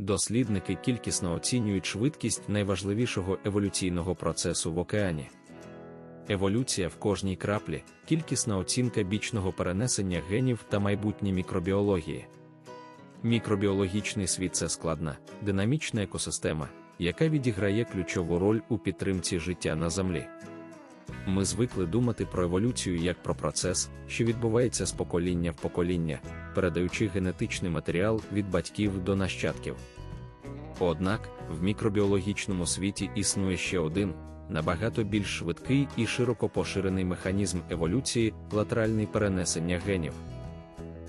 Дослідники кількісно оцінюють швидкість найважливішого еволюційного процесу в океані. Еволюція в кожній краплі, кількісна оцінка бічного перенесення генів та майбутнє мікробіології. Мікробіологічний світ це складна, динамічна екосистема, яка відіграє ключову роль у підтримці життя на Землі. Ми звикли думати про еволюцію як про процес, що відбувається з покоління в покоління, передаючи генетичний матеріал від батьків до нащадків. Однак в мікробіологічному світі існує ще один, набагато більш швидкий і широко поширений механізм еволюції латеральний перенесення генів.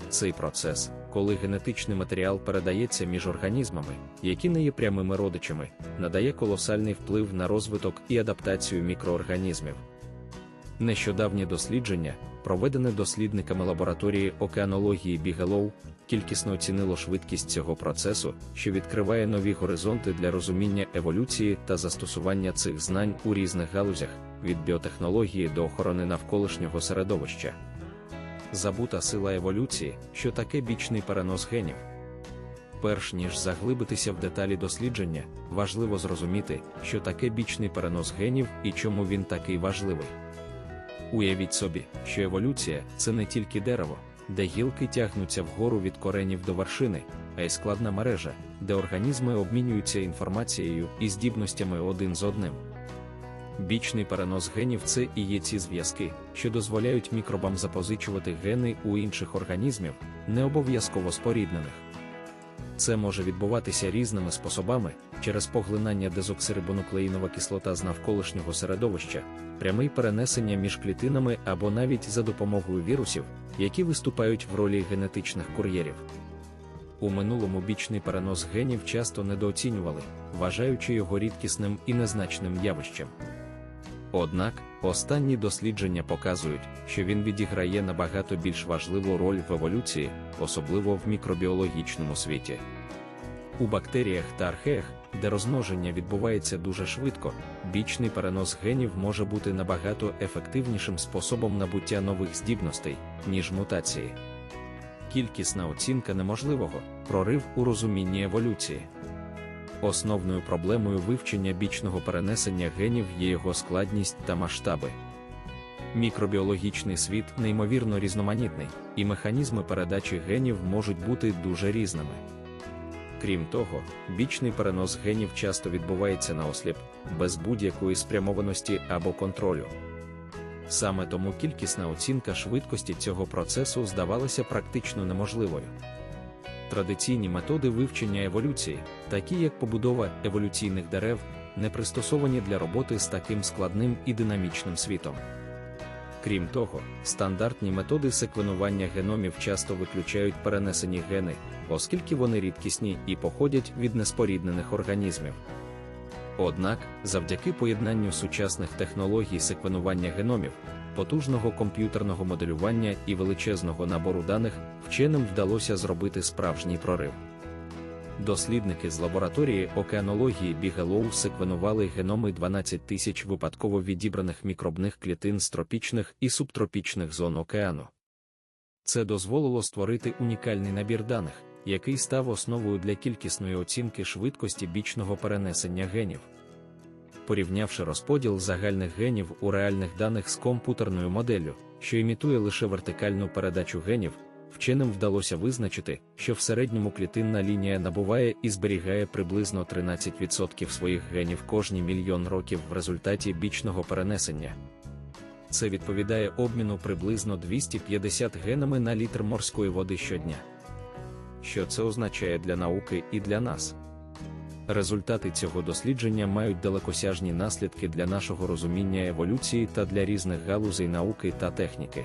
Цей процес, коли генетичний матеріал передається між організмами, які не є прямими родичами, надає колосальний вплив на розвиток і адаптацію мікроорганізмів. Нещодавнє дослідження, проведене дослідниками лабораторії океанології Бігелоу, кількісно оцінило швидкість цього процесу, що відкриває нові горизонти для розуміння еволюції та застосування цих знань у різних галузях, від біотехнології до охорони навколишнього середовища. Забута сила еволюції, що таке бічний перенос генів. Перш ніж заглибитися в деталі дослідження, важливо зрозуміти, що таке бічний перенос генів і чому він такий важливий. Уявіть собі, що еволюція це не тільки дерево, де гілки тягнуться вгору від коренів до вершини, а й складна мережа, де організми обмінюються інформацією і здібностями один з одним. Бічний перенос генів це і є ці зв'язки, що дозволяють мікробам запозичувати гени у інших організмів, не обов'язково споріднених. Це може відбуватися різними способами через поглинання дезоксирибонуклеїнова кислота з навколишнього середовища, пряме перенесення між клітинами або навіть за допомогою вірусів, які виступають в ролі генетичних кур'єрів. У минулому бічний перенос генів часто недооцінювали, вважаючи його рідкісним і незначним явищем. Однак, останні дослідження показують, що він відіграє набагато більш важливу роль в еволюції, особливо в мікробіологічному світі. У бактеріях та археях, де розмноження відбувається дуже швидко, бічний перенос генів може бути набагато ефективнішим способом набуття нових здібностей, ніж мутації. Кількісна оцінка неможливого прорив у розумінні еволюції. Основною проблемою вивчення бічного перенесення генів є його складність та масштаби. Мікробіологічний світ неймовірно різноманітний, і механізми передачі генів можуть бути дуже різними. Крім того, бічний перенос генів часто відбувається наосліп, без будь-якої спрямованості або контролю. Саме тому кількісна оцінка швидкості цього процесу здавалася практично неможливою. Традиційні методи вивчення еволюції, такі як побудова еволюційних дерев, не пристосовані для роботи з таким складним і динамічним світом. Крім того, стандартні методи секвенування геномів часто виключають перенесені гени, оскільки вони рідкісні і походять від неспоріднених організмів. Однак, завдяки поєднанню сучасних технологій секвенування геномів, потужного комп'ютерного моделювання і величезного набору даних, вченим вдалося зробити справжній прорив. Дослідники з лабораторії океанології Бігелоу секвенували геноми 12 тисяч випадково відібраних мікробних клітин з тропічних і субтропічних зон океану. Це дозволило створити унікальний набір даних, який став основою для кількісної оцінки швидкості бічного перенесення генів. Порівнявши розподіл загальних генів у реальних даних з комп'ютерною моделлю, що імітує лише вертикальну передачу генів, вченим вдалося визначити, що в середньому клітинна лінія набуває і зберігає приблизно 13% своїх генів кожні мільйон років в результаті бічного перенесення. Це відповідає обміну приблизно 250 генами на літр морської води щодня. Що це означає для науки і для нас? Результати цього дослідження мають далекосяжні наслідки для нашого розуміння еволюції та для різних галузей науки та техніки.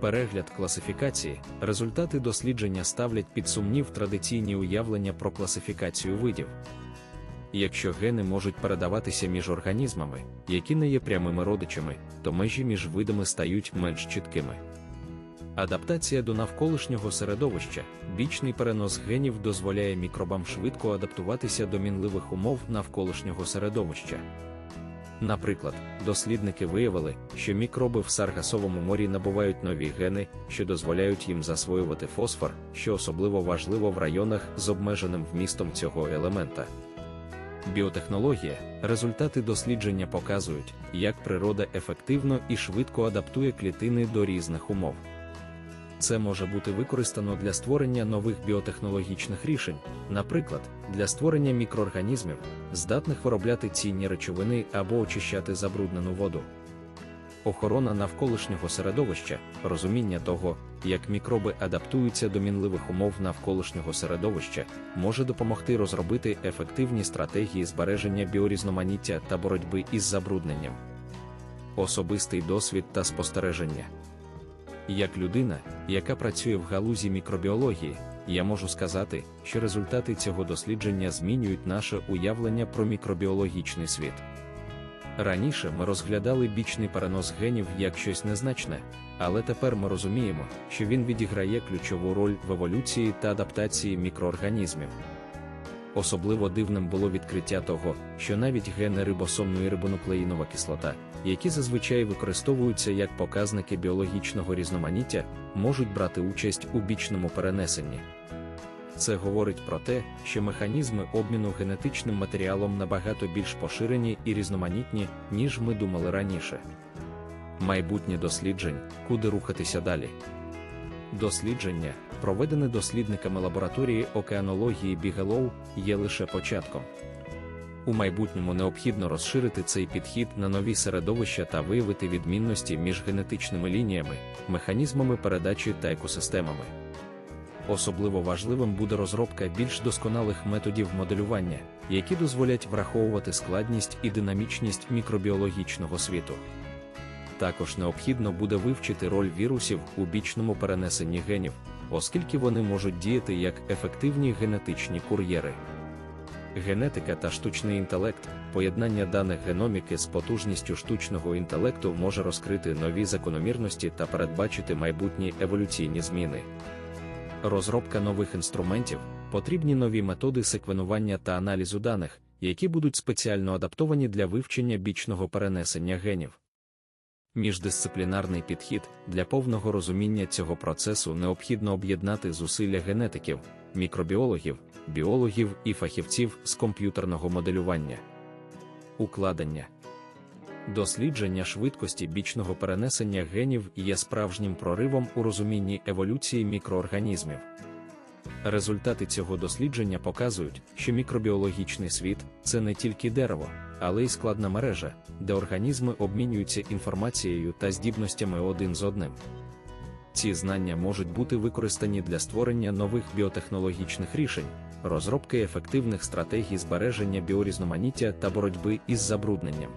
Перегляд класифікації, результати дослідження ставлять під сумнів традиційні уявлення про класифікацію видів. Якщо гени можуть передаватися між організмами, які не є прямими родичами, то межі між видами стають менш чіткими. Адаптація до навколишнього середовища, бічний перенос генів дозволяє мікробам швидко адаптуватися до мінливих умов навколишнього середовища. Наприклад, дослідники виявили, що мікроби в Саргасовому морі набувають нові гени, що дозволяють їм засвоювати фосфор, що особливо важливо в районах з обмеженим вмістом цього елемента. Біотехнологія, результати дослідження показують, як природа ефективно і швидко адаптує клітини до різних умов. Це може бути використано для створення нових біотехнологічних рішень, наприклад, для створення мікроорганізмів, здатних виробляти цінні речовини або очищати забруднену воду. Охорона навколишнього середовища, розуміння того, як мікроби адаптуються до мінливих умов навколишнього середовища, може допомогти розробити ефективні стратегії збереження біорізноманіття та боротьби із забрудненням. Особистий досвід та спостереження. Як людина, яка працює в галузі мікробіології, я можу сказати, що результати цього дослідження змінюють наше уявлення про мікробіологічний світ. Раніше ми розглядали бічний перенос генів як щось незначне, але тепер ми розуміємо, що він відіграє ключову роль в еволюції та адаптації мікроорганізмів. Особливо дивним було відкриття того, що навіть гени рибосомної рибонуклеїнова кислота, які зазвичай використовуються як показники біологічного різноманіття, можуть брати участь у бічному перенесенні. Це говорить про те, що механізми обміну генетичним матеріалом набагато більш поширені і різноманітні, ніж ми думали раніше. Майбутнє досліджень, куди рухатися далі. Дослідження, проведене дослідниками лабораторії океанології Бігелоу, є лише початком. У майбутньому необхідно розширити цей підхід на нові середовища та виявити відмінності між генетичними лініями, механізмами передачі та екосистемами. Особливо важливим буде розробка більш досконалих методів моделювання, які дозволять враховувати складність і динамічність мікробіологічного світу. Також необхідно буде вивчити роль вірусів у бічному перенесенні генів, оскільки вони можуть діяти як ефективні генетичні кур'єри. Генетика та штучний інтелект, поєднання даних геноміки з потужністю штучного інтелекту може розкрити нові закономірності та передбачити майбутні еволюційні зміни. Розробка нових інструментів, потрібні нові методи секвенування та аналізу даних, які будуть спеціально адаптовані для вивчення бічного перенесення генів. Міждисциплінарний підхід для повного розуміння цього процесу необхідно об'єднати зусилля генетиків, мікробіологів, біологів і фахівців з комп'ютерного моделювання. Укладення дослідження швидкості бічного перенесення генів є справжнім проривом у розумінні еволюції мікроорганізмів. Результати цього дослідження показують, що мікробіологічний світ це не тільки дерево, але й складна мережа, де організми обмінюються інформацією та здібностями один з одним. Ці знання можуть бути використані для створення нових біотехнологічних рішень, розробки ефективних стратегій збереження біорізноманіття та боротьби із забрудненням.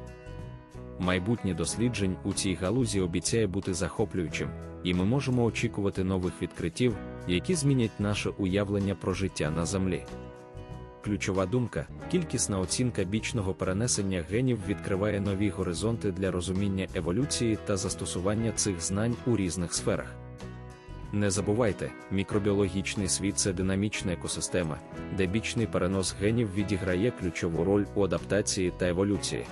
Майбутнє досліджень у цій галузі обіцяє бути захоплюючим, і ми можемо очікувати нових відкриттів, які змінять наше уявлення про життя на землі. Ключова думка, кількісна оцінка бічного перенесення генів відкриває нові горизонти для розуміння еволюції та застосування цих знань у різних сферах. Не забувайте, мікробіологічний світ це динамічна екосистема, де бічний перенос генів відіграє ключову роль у адаптації та еволюції.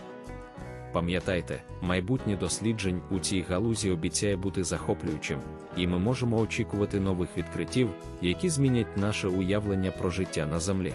Пам'ятайте, майбутнє досліджень у цій галузі обіцяє бути захоплюючим, і ми можемо очікувати нових відкриттів, які змінять наше уявлення про життя на землі.